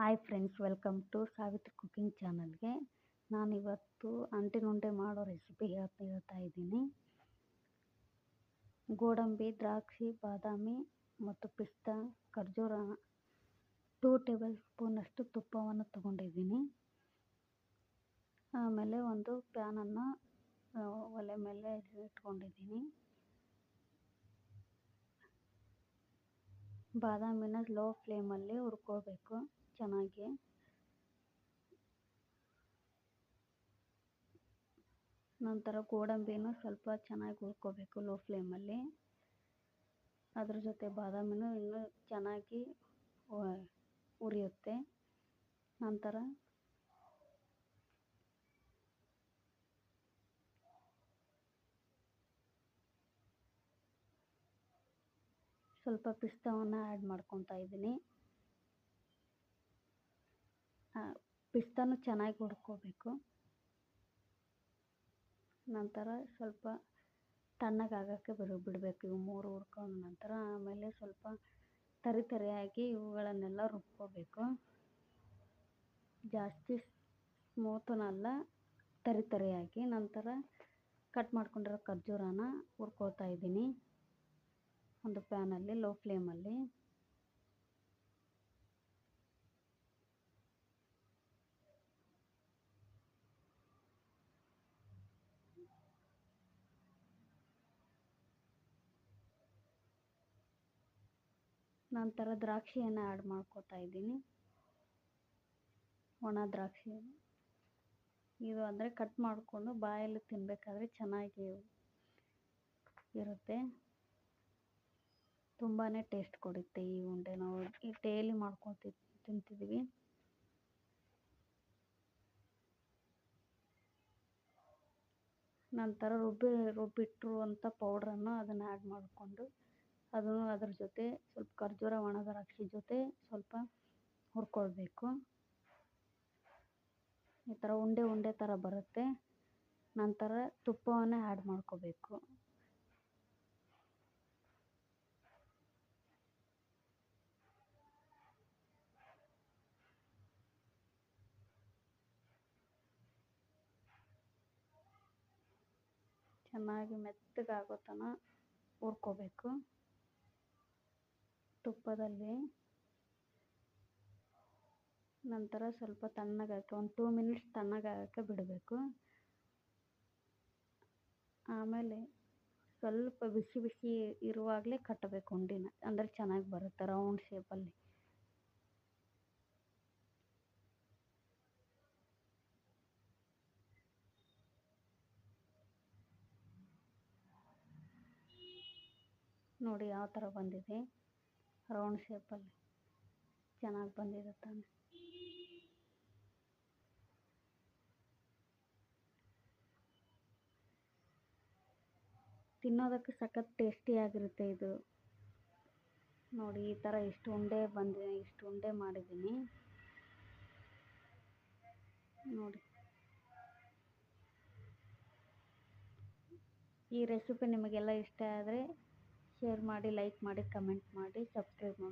Hi friends welcome to Savitri cooking ಚಾನಲ್ಗೆ ನಾನಿವತ್ತು ಅಂಟಿನುಂಡೆ ಮಾಡೋ ರೆಸಿಪಿ ಹೇಳ್ತಾ ಹೇಳ್ತಾ ಇದ್ದೀನಿ ಗೋಡಂಬಿ ದ್ರಾಕ್ಷಿ ಬಾದಾಮಿ ಮತ್ತು ಪಿಸ್ತಾ ಖರ್ಜೂರ ಟೂ ಟೇಬಲ್ ಸ್ಪೂನಷ್ಟು ತುಪ್ಪವನ್ನು ತಗೊಂಡಿದ್ದೀನಿ. ಆಮೇಲೆ ಒಂದು ಪ್ಯಾನನ್ನು ಒಲೆ ಮೇಲೆ ಇಟ್ಕೊಂಡಿದ್ದೀನಿ. ಬಾದಾಮಿನ ಲೋ ಫ್ಲೇಮಲ್ಲಿ ಹುರ್ಕೋಬೇಕು. ಚೆನ್ನಾಗಿ. ನಂತರ ಗೋಡಂಬಿನೂ ಸ್ವಲ್ಪ ಚೆನ್ನಾಗಿ ಹುರ್ಕೋಬೇಕು ಲೋ ಫ್ಲೇಮಲ್ಲಿ ಅದ್ರ ಜೊತೆ ಬಾದಾಮಿನೂ ಇನ್ನೂ ಚೆನ್ನಾಗಿ ಉರಿಯುತ್ತೆ. ನಂತರ ಸ್ವಲ್ಪ ಪಿಸ್ತಾವನ್ನು ಆ್ಯಡ್ ಮಾಡ್ಕೊತಾ ಇದ್ದೀನಿ. ಪಿಸ್ತಾನು ಚೆನ್ನಾಗಿ ಹುರ್ಕೋಬೇಕು. ನಂತರ ಸ್ವಲ್ಪ ತಣ್ಣಗಾಗೋಕ್ಕೆ ಬಿಡು ಬಿಡಬೇಕು ಇವು ಮೂರು ಹುರ್ಕೊಂಡ ನಂತರ. ಆಮೇಲೆ ಸ್ವಲ್ಪ ತರಿ ತರಿಯಾಗಿ ಇವುಗಳನ್ನೆಲ್ಲ ರುಬ್ಕೋಬೇಕು. ಜಾಸ್ತಿ ಸ್ಮೂತನಲ್ಲ ತರಿ ತರಿಯಾಗಿ. ನಂತರ ಕಟ್ ಮಾಡ್ಕೊಂಡಿರೋ ಖರ್ಜೂರನ ಹುರ್ಕೋತಾ ಇದ್ದೀನಿ. ಒಂದು ಪ್ಯಾನಲ್ಲಿ, ಲೋ ಫ್ಲೇಮಲ್ಲಿ. ನಂತರ ದ್ರಾಕ್ಷಿಯನ್ನು ಆ್ಯಡ್ ಮಾಡ್ಕೋತಾ ಇದ್ದೀನಿ. ಒಣ ದ್ರಾಕ್ಷಿ ಇದು ಅಂದರೆ ಕಟ್ ಮಾಡಿಕೊಂಡು ಬಾಯಲ್ಲಿ ತಿನ್ನಬೇಕಾದ್ರೆ ಚೆನ್ನಾಗಿ ಇರುತ್ತೆ. ತುಂಬಾ ಟೇಸ್ಟ್ ಕೊಡುತ್ತೆ ಈ ಉಂಡೆ. ನಾವು ಈ ಡೈಲಿ ಮಾಡ್ಕೊಂಡು ತಿಂತಿದ್ವಿ. ನಂತರ ರುಬ್ಬಿ ರುಬ್ಬಿಟ್ಟಿರುವಂಥ ಪೌಡ್ರನ್ನು ಅದನ್ನು ಆ್ಯಡ್ ಮಾಡಿಕೊಂಡು ಅದನ್ನು ಅದ್ರ ಜೊತೆ ಸ್ವಲ್ಪ ಖರ್ಜೂರ ಒಣ ದ್ರಾಕ್ಷಿ ಜೊತೆ ಸ್ವಲ್ಪ ಹುರ್ಕೊಳ್ಬೇಕು. ಈ ಥರ ಉಂಡೆ ಉಂಡೆ ಥರ ಬರುತ್ತೆ. ನಂತರ ತುಪ್ಪವನ್ನು ಆ್ಯಡ್ ಮಾಡ್ಕೋಬೇಕು. ಚೆನ್ನಾಗಿ ಮೆತ್ತಗಾಗೋ ತನಕ ಹುರ್ಕೋಬೇಕು. ತುಪ್ಪದಲ್ಲಿ. ನಂತರ ಸ್ವಲ್ಪ ತಣ್ಣಗಾಕಿ ಒಂದು ಟೂ ಮಿನಿಟ್ಸ್ ತಣ್ಣಗಾಗಕ್ಕೆ ಬಿಡಬೇಕು. ಆಮೇಲೆ ಸ್ವಲ್ಪ ಬಿಸಿ ಬಿಸಿ ಇರುವಾಗಲೇ ಕಟ್ಟಬೇಕು ಉಂಡಿನ. ಅಂದರೆ ಚೆನ್ನಾಗಿ ಬರುತ್ತೆ ರೌಂಡ್ ಶೇಪಲ್ಲಿ ನೋಡಿ ಯಾವ ಥರ ಬಂದಿದೆ. ರೌಂಡ್ ಶೇಪಲ್ಲಿ ಚೆನ್ನಾಗಿ ಬಂದಿದೆ ತಾನೆ ತಿನ್ನೋದಕ್ಕೆ ಸಖತ್ ಟೇಸ್ಟಿಯಾಗಿರುತ್ತೆ ಇದು. ನೋಡಿ, ಈ ಥರ ಇಷ್ಟು ಉಂಡೆ ಬಂದಿದೆ, ಇಷ್ಟು ಉಂಡೆ ಮಾಡಿದ್ದೀನಿ. ನೋಡಿ. ಈ ರೆಸಿಪಿ ನಿಮಗೆಲ್ಲ ಇಷ್ಟ ಆದರೆ ಶೇರ್ ಮಾಡಿ ಲೈಕ್ ಮಾಡಿ ಕಮೆಂಟ್ ಮಾಡಿ ಸಬ್ಸ್ಕ್ರೈಬ್ ಮಾಡಿ